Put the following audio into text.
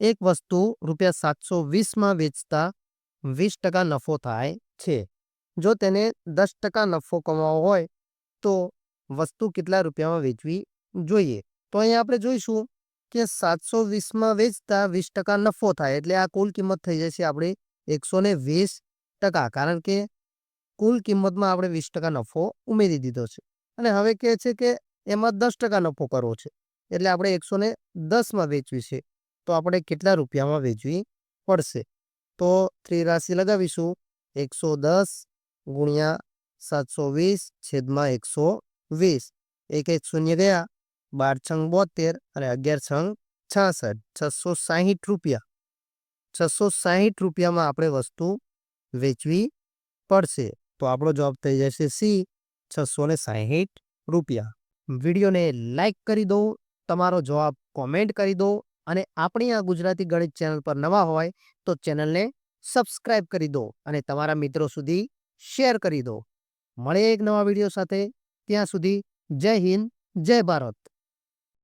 એક વસ્તુ રૂપિયા સાતસો વીસમાં વેચતા વીસ ટકા નફો થાય છે. જો તેને દસ ટકા નફો કમાવો હોય, તો વસ્તુ કેટલા રૂપિયામાં વેચવી જોઈએ? તો અહીંયા આપણે જોઈશું કે સાતસો વીસમાં વેચતા વીસ ટકા નફો થાય એટલે આ કુલ કિંમત થઈ જશે આપણે એકસો ને વીસ ટકા. કારણ કે કુલ કિંમતમાં આપણે વીસ ટકા નફો ઉમેરી દીધો છે. અને હવે કહે છે કે એમાં દસ ટકા નફો કરવો છે. એટલે આપણે એકસો ને દસમાં વેચવી છે. તો આપણે કેટલા રૂપિયામાં વેચવી પડશે? તો ત્રિરાશી લગાવીશું. એકસો દસ ગુણ્યા સાતસો વીસ છેદમાં એકસો વીસ. એક એક શૂન્ય ગયા. બાર છંગ બોતેર અને અગિયાર છંગ છાસઠ. છસો સાહીઠ રૂપિયા. છસો સાહીઠ રૂપિયામાં આપણે વસ્તુ વેચવી પડશે. તો આપણો જવાબ થઈ જશે સી, છસો ને સાહીઠ રૂપિયા. વિડીયોને લાઈક કરી દો. તમારો જવાબ કોમેન્ટ કરી દો. અને આપણી આ ગુજરાતી ગણિત ચેનલ પર નવા હોય તો ચેનલને સબસ્ક્રાઇબ કરી દો અને તમારા મિત્રો સુધી શેર કરી દો. મળે એક નવા વીડિયો સાથે. ત્યાં સુધી જય હિન્દ, જય ભારત.